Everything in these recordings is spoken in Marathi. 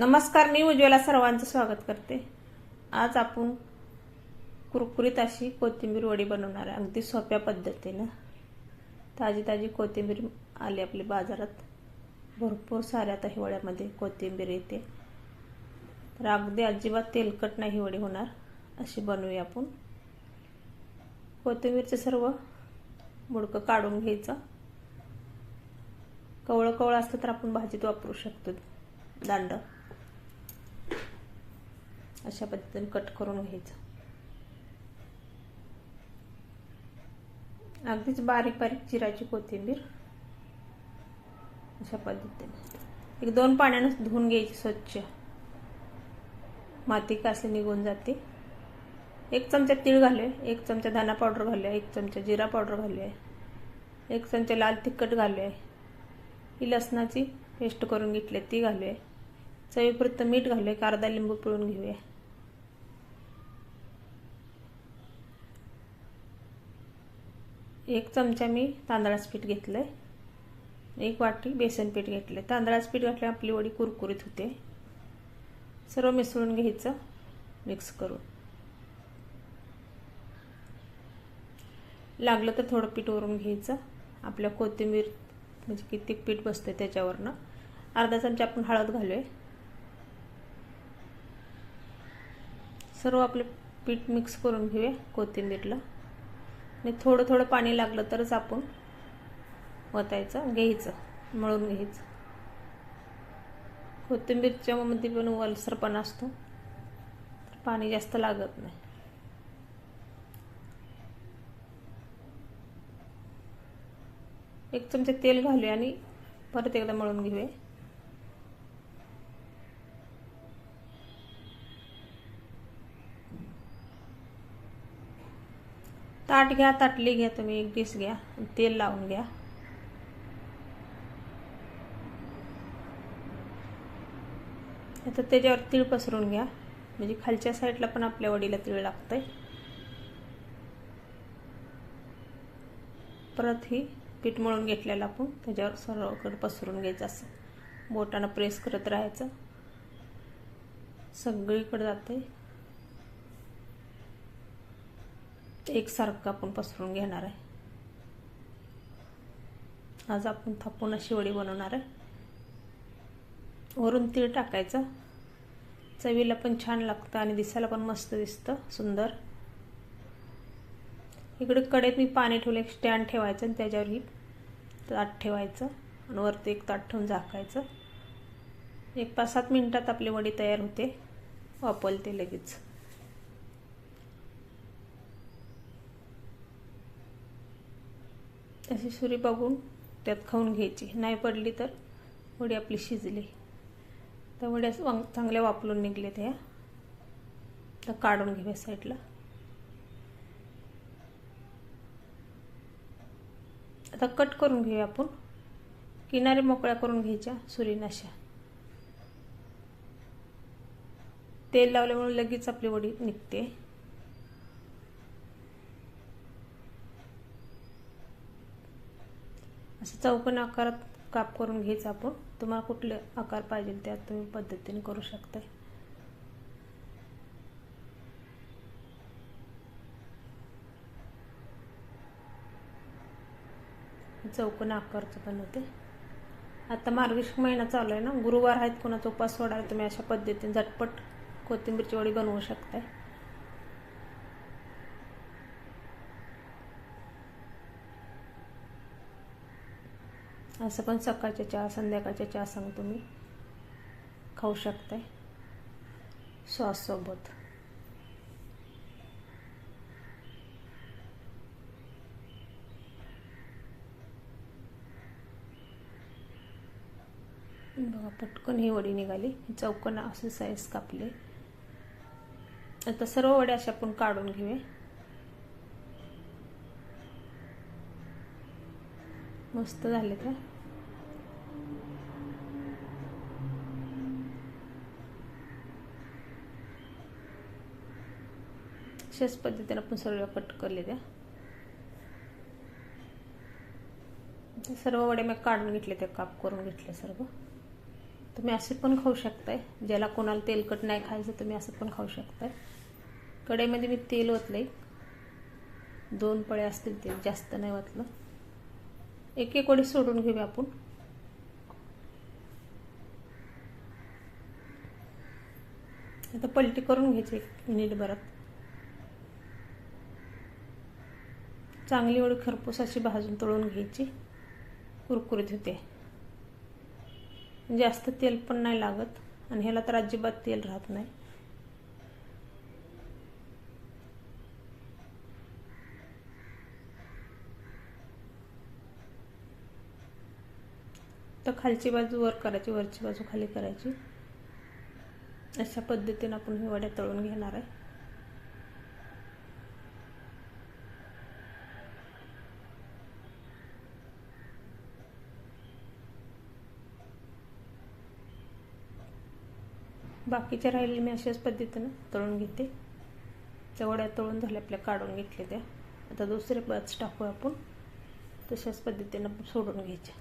नमस्कार मी उज्ज्वला सर्वांचं स्वागत करते. आज आपण कुरकुरीत अशी कोथिंबीर वडी बनवणार आहे. अगदी सोप्या पद्धतीनं. ताजी ताजी कोथिंबीर आली आपली बाजारात. भरपूर साऱ्या आता हिवाळ्यामध्ये कोथिंबीर येते. तर अगदी अजिबात तेलकट नाही हिवाळी वडी होणार. अशी बनवूया आपण. कोथिंबीरचं सर्व मुडकं काढून घ्यायचं. कवळं कवळं असलं तर आपण भाजीत वापरू शकतो. दांड. अशा पद्धतीने कट करून घ्यायचं. अगदीच बारीक बारीक जिराची कोथिंबीर. अशा पद्धतीने. एक दोन पाण्यानं धुवून घ्यायची स्वच्छ. माती कासे निघून जाते. एक चमचा तीळ घालूया. एक चमचा धना पावडर घालूया. एक चमचा जिरा पावडर घालूया. एक चमचा लाल तिखट घालूया. ही लसणाची पेस्ट करून घेतली ती घालूया. चवीपुरतं मीठ घालूया. एक अर्धा लिंबू पिळून घेऊया. एक चमचा मी तांदळाचं पीठ घेतलं आहे एक वाटी बेसन पीठ घेतलं तांदळाचं पीठ घातलं आपली वडी कुरकुरीत होते. सर्व मिसळून घ्यायचं. मिक्स करून. लागलं तर थोडं पीठ वरून घ्यायचं. आपल्या कोथिंबीर म्हणजे किती पीठ बसतं त्याच्यावरनं. अर्धा चमचा आपण हळद घालूया. सर्व आपलं पीठ मिक्स करून घेऊया कोथिंबीरला. आणि थोडं थोडं पाणी लागलं तरच आपण वतायचं घ्यायचं मळून घ्यायचं. कोथिंबीरच्या मध्ये पण वलसरपणा असतो. पाणी जास्त लागत नाही. एक चमचे तेल घालूया आणि परत एकदा मळून घेऊया. ताट घ्या ताटली घ्या तुम्ही एक डिश घ्या तेल लावून घ्या. आता त्याच्यावर तीळ पसरून घ्या. म्हणजे खालच्या साईडला पण आपल्या वडीला तीळ लागतंय. परत ही पीठ मळून घेतलेलं आपण त्याच्यावर सर्वकडे पसरून घ्यायचं असं. बोटानं प्रेस करत राहायचं. सगळीकडे जाते एकसारखं आपण पसरून घेणार आहे. आज आपण थापून अशी वडी बनवणार आहे. वरून तीळ टाकायचं. चवीला पण छान लागतं आणि दिसायला पण मस्त दिसतं सुंदर. इकडे कडेत मी पाणी ठेवलं एक स्टँड ठेवायचं आणि त्याच्यावर ही ताट ठेवायचं आणि वरती एक ताट ठेवून झाकायचं. एक पाच सात मिनटात आपली वडी तयार होते. वापरते लगेच. अशी सुरी बघून त्यात खाऊन घ्यायची. नाही पडली तर वडी आपली शिजली. तर वड्या चांगल्या वापरून निघले त्या तर काढून घेऊया साईडला. आता कट करून घेऊया आपण. किनारे मोकळ्या करून घ्यायच्या सुरीनाशा तेल लावल्यामुळे लगेच आपली वडी निघते. असं चौकोन आकारात काप करून घ्यायचं आपण. तुम्हाला कुठले आकार पाहिजे त्या तुम्ही पद्धतीने करू शकता चौकोन आकारचं बनवते. आता मार्गशीर्ष महिना चालू आहे ना. गुरुवार आहेत कोणाचा उपास सोडायला तुम्ही अशा पद्धतीने झटपट कोथिंबीरची वडी बनवू शकताय. असं पण सकाळच्या चहा संध्याकाळच्या चहा सांग तुम्ही. खाऊ शकताय. सॉससोबत बघा पटकन ही वडी निघाली. चौकन असे साईज कापले. आता सर्व वड्या अशा आपण काढून घेऊया. मस्त झाले का? अशाच पद्धतीने आपण सर्व कट करले त्या. सर्व वडे मी काढून घेतले ते काप करून घेतले सर्व. तुम्ही असे पण खाऊ शकताय. ज्याला कोणाला तेलकट नाही खायचं तुम्ही असं पण खाऊ शकताय. कढईमध्ये मी तेल ओतले दोन पळे असतील तेल जास्त नाही ओतलं. एक एक वडी सोडून घेऊया आपण. आता पलटी करून घ्यायची एक मिनिट भरात चांगली एवढी खरपूस अशी भाजून तळून घ्यायची. कुरकुरीत होते. जास्त तेल पण नाही लागत आणि ह्याला तर अजिबात तेल राहत नाही. तर खालची बाजू वर करायची वरची बाजू खाली करायची. अशा पद्धतीने आपण हे वड्या तळून घेणार आहे. बाकीच्या राहिलेल्या मी अशाच पद्धतीनं तळून घेते. त्या वड्या तळून झाल्या आपल्या काढून घेतल्या त्या. आता दुसरे बच टाकू आपण. तशाच पद्धतीनं सोडून घ्यायच्या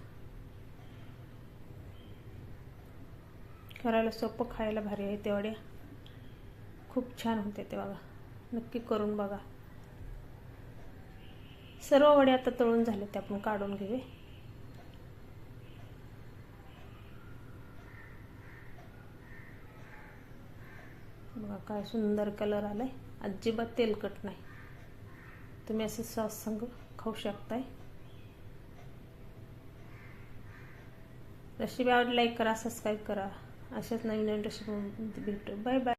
करायला सोपं खायला भारी आहे ते वड्या खूप छान होते ते बघा. नक्की करून बघा. सर्व वड्या आता तळून झाले ते आपण काढून घेऊया. बघा काय सुंदर कलर आलाय. अजिबात तेलकट नाही. तुम्ही असं सॉस संग खाऊ शकताय. रेसिपी आवड लाईक करा सबस्क्राईब करा. अशाच नवीन नवीन रेसिपी भेटू. Bye bye